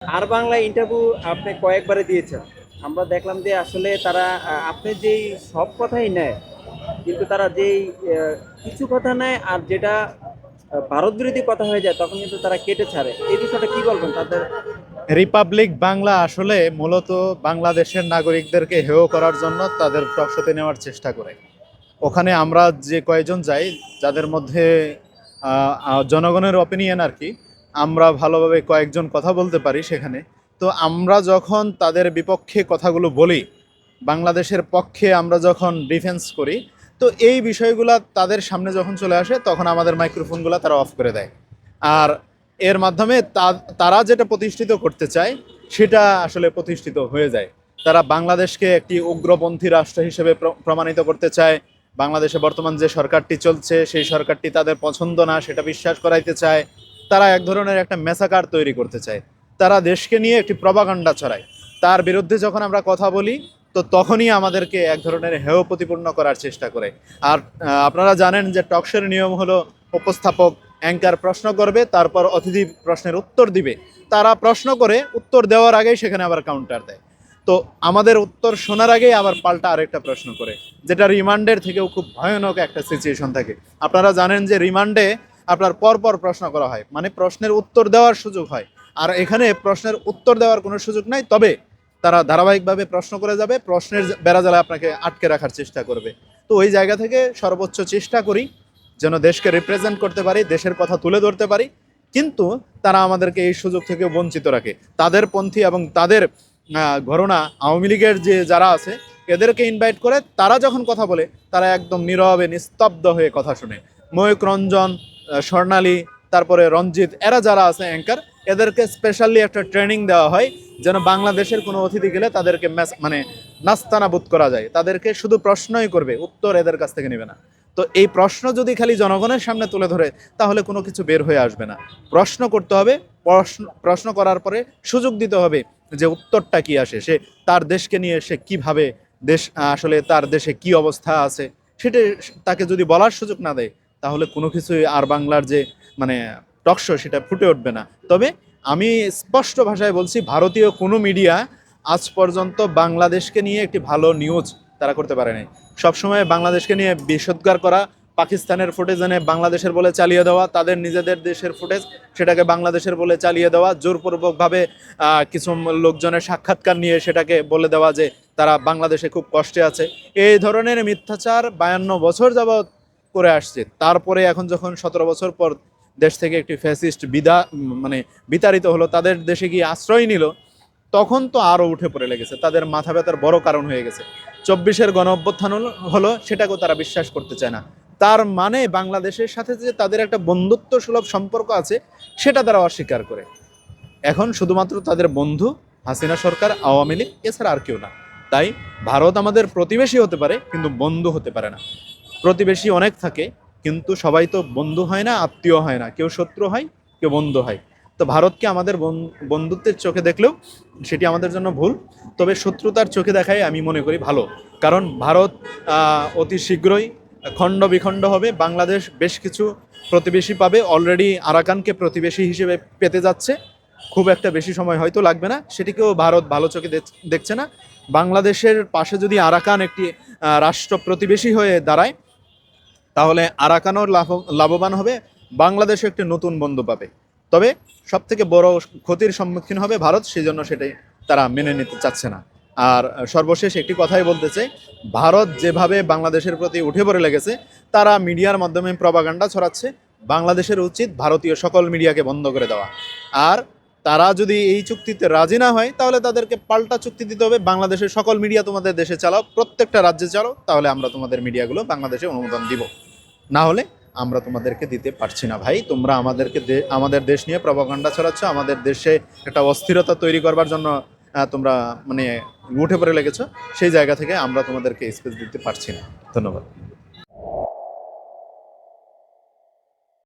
আর Bangla interview আপনি কয়েকবারে দিয়েছেন। আমরা দেখলাম যে আসলে তারা আপনি যেই সব কথাই নেয়, কিন্তু তারা যেই কিছু কথা নেয় আর যেটা ভারত বিরোধী কথা হয়ে যায়, তখন কিন্তু তারা কেটে ছাড়ে। এই বিষয়টা কি বলবেন তাদের? রিপাবলিক বাংলা আসলে মূলত বাংলাদেশের নাগরিকদেরকে হেয় করার জন্য তাদের টকশোতে নেওয়ার চেষ্টা করে। ওখানে আমরা যে কয়েকজন যাই, যাদের মধ্যে জনগণের অপিনিয়ন আর কি আমরা ভালোভাবে কয়েকজন কথা বলতে পারি সেখানে। তো আমরা যখন তাদের বিপক্ষে কথাগুলো বলি, বাংলাদেশের পক্ষে আমরা যখন ডিফেন্স করি, তো এই বিষয়গুলো তাদের সামনে যখন চলে আসে, তখন আমাদের মাইক্রোফোনগুলো তারা অফ করে দেয়। আর এর মাধ্যমে তারা যেটা প্রতিষ্ঠিত করতে চায়, সেটা আসলে প্রতিষ্ঠিত হয়ে যায়। তারা বাংলাদেশকে একটি উগ্রপন্থী রাষ্ট্র হিসেবে প্র- প্রমাণিত করতে চায়। বাংলাদেশে বর্তমান যে সরকারটি চলছে, সেই সরকারটি তাদের পছন্দ না, সেটা বিশ্বাস করাইতে চায়। তারা এক ধরনের একটা মেসাকার তৈরি করতে চায়। তারা দেশকে নিয়ে একটি প্রবাগান্ডা ছড়ায়। তার বিরুদ্ধে যখন আমরা কথা বলি, তো তখনই আমাদেরকে এক ধরনের হেয় প্রতিপূর্ণ করার চেষ্টা করে। আর আপনারা জানেন যে টকশের নিয়ম হলো, উপস্থাপক অ্যাঙ্কার প্রশ্ন করবে, তারপর অতিথি প্রশ্নের উত্তর দিবে। তারা প্রশ্ন করে, উত্তর দেওয়ার আগেই সেখানে আবার কাউন্টার দেয়। তো আমাদের উত্তর শোনার আগেই আবার পাল্টা আরেকটা প্রশ্ন করে, যেটা রিমান্ডের থেকেও খুব ভয়ানক একটা সিচুয়েশন থাকে। আপনারা জানেন যে রিমান্ডে আপনার পরপর প্রশ্ন করা হয়। মানে প্রশ্নের উত্তর দেওয়ার সুযোগ হয়। আর এখানে প্রশ্নের উত্তর দেওয়ার কোনো সুযোগ নাই, তবে তারা ধারাবাহিকভাবে প্রশ্ন করে যাবে, প্রশ্নের বেড়াজালে আপনাকে আটকে রাখার চেষ্টা করবে। তো ওই জায়গা থেকে সর্বোচ্চ চেষ্টা করি, যেন দেশকে রিপ্রেজেন্ট করতে পারি, দেশের কথা তুলে ধরতে পারি। কিন্তু তারা আমাদেরকে এই সুযোগ থেকে বঞ্চিত রাখে। তাদের পন্থী এবং তাদের ঘরনা আওয়ামী লীগের যে যারা আছে, এদেরকে ইনভাইট করে তারা যখন কথা বলে, তারা একদম নীরবে, নিস্তব্ধ হয়ে কথা শুনে। ময়ূক রঞ্জন স্বর্ণালী, তারপরে রঞ্জিত, এরা যারা আছে অ্যাঙ্কার এদেরকে স্পেশালি একটা ট্রেনিং দেওয়া হয় যেন বাংলাদেশের কোনো অতিথি গেলে তাদেরকে ম্যাস- মানে নাস্তানাবুদ করা যায়। তাদেরকে শুধু প্রশ্নই করবে, উত্তর এদের কাছ থেকে নেবে না। তো এই প্রশ্ন যদি খালি জনগণের সামনে তুলে ধরে, তাহলে কোনো কিছু বের হয়ে আসবে না। প্রশ্ন করতে হবে, প্রশ্ন প্রশ্ন করার পরে সুযোগ দিতে হবে যে উত্তরটা কি আসে, সে তার দেশকে নিয়ে সে কীভাবে দেশ আসলে তার দেশে কি অবস্থা আছে, সেটা তাকে যদি বলার সুযোগ না দেয় তাহলে কোনো কিছুই আর বাংলার যে মানে টকশো সেটা ফুটে উঠবে না। তবে আমি স্পষ্ট ভাষায় বলছি, ভারতীয় কোনো মিডিয়া আজ পর্যন্ত বাংলাদেশকে নিয়ে একটি ভালো নিউজ তারা করতে পারে নাই সবসময় বাংলাদেশকে নিয়ে বিষোদ্গার করা, পাকিস্তানের ফুটেজ এনে বাংলাদেশের বলে চালিয়ে দেওয়া, তাদের নিজেদের দেশের ফুটেজ সেটাকে বাংলাদেশের বলে চালিয়ে দেওয়া, জোরপূর্বকভাবে কিছু লোকজনের সাক্ষাৎকার নিয়ে সেটাকে বলে দেওয়া যে, তারা বাংলাদেশে খুব কষ্টে আছে। এই ধরনের মিথ্যাচার বায়ান্ন বছর যাবৎ করে আসছে। তারপরে এখন যখন সতেরো বছর পর দেশ থেকে একটি ফ্যাসিস্ট বিদা মানে বিতাড়িত হলো, তাদের দেশে গিয়ে আশ্রয় নিল, তখন তো আরও উঠে পড়ে লেগেছে। তাদের মাথা ব্যথার বড় কারণ হয়ে গেছে। চব্বিশের গণ অভ্যুত্থান হলো- সেটাকেও তারা বিশ্বাস করতে চায় না। তার মানে বাংলাদেশের সাথে যে তাদের একটা বন্ধুত্ব সুলভ সম্পর্ক আছে, সেটা তারা অস্বীকার করে। এখন শুধুমাত্র তাদের বন্ধু হাসিনা সরকার, আওয়ামী লীগ, এছাড়া আর কেউ না। তাই ভারত আমাদের প্রতিবেশী হতে পারে, কিন্তু বন্ধু হতে পারে না। প্রতিবেশী অনেক থাকে, কিন্তু সবাই তো বন্ধু হয় না, আত্মীয় হয় না। কেউ শত্রু হয়, কেউ বন্ধু হয়। তো ভারতকে আমাদের বন- বন্ধুত্বের চোখে দেখলেও সেটি আমাদের জন্য ভুল। তবে শত্রুতার চোখে দেখাই আমি মনে করি ভালো। কারণ ভারত অতি শীঘ্রই খণ্ড বিখণ্ড হবে। বাংলাদেশ বেশ কিছু প্রতিবেশী পাবে। অলরেডি আরাকানকে প্রতিবেশী হিসেবে পেতে যাচ্ছে। খুব একটা বেশি সময় হয়তো লাগবে না। সেটিকেও ভারত ভালো চোখে দেখ- দেখছে না। বাংলাদেশের পাশে যদি আরাকান একটি রাষ্ট্র প্রতিবেশী হয়ে দাঁড়ায় তাহলে আরাকানও লাভ, লাভবান হবে, বাংলাদেশও একটি নতুন বন্ধু পাবে। তবে সব থেকে বড় ক্ষতির সম্মুখীন হবে ভারত সেই জন্য সেটাই তারা মেনে নিতে চাচ্ছে না। আর সর্বশেষ একটি কথাই বলতে চাই, ভারত যেভাবে বাংলাদেশের প্রতি উঠে পড়ে লেগেছে, তারা মিডিয়ার মাধ্যমে প্রবাগান্ডা ছড়াচ্ছে, বাংলাদেশের উচিত ভারতীয় সকল মিডিয়াকে বন্ধ করে দেওয়া। আর তারা যদি এই চুক্তিতে রাজি না হয়, তাহলে তাদেরকে পাল্টা চুক্তি দিতে হবে, বাংলাদেশের সকল মিডিয়া তোমাদের দেশে চালাও, প্রত্যেকটা রাজ্যে চালাও, তাহলে আমরা তোমাদের মিডিয়াগুলো বাংলাদেশে অনুমোদন দিব। না হলে আমরা তোমাদেরকে দিতে পারছি না ভাই। তোমরা আমাদেরকে আমাদের দেশ নিয়ে প্রভাকাণ্ডা ছড়াচ্ছ, আমাদের দেশে একটা অস্থিরতা তৈরি করবার জন্য তোমরা মানে উঠে পড়ে লেগেছো, সেই জায়গা থেকে আমরা তোমাদেরকে স্পেস দিতে পারছি না। ধন্যবাদ।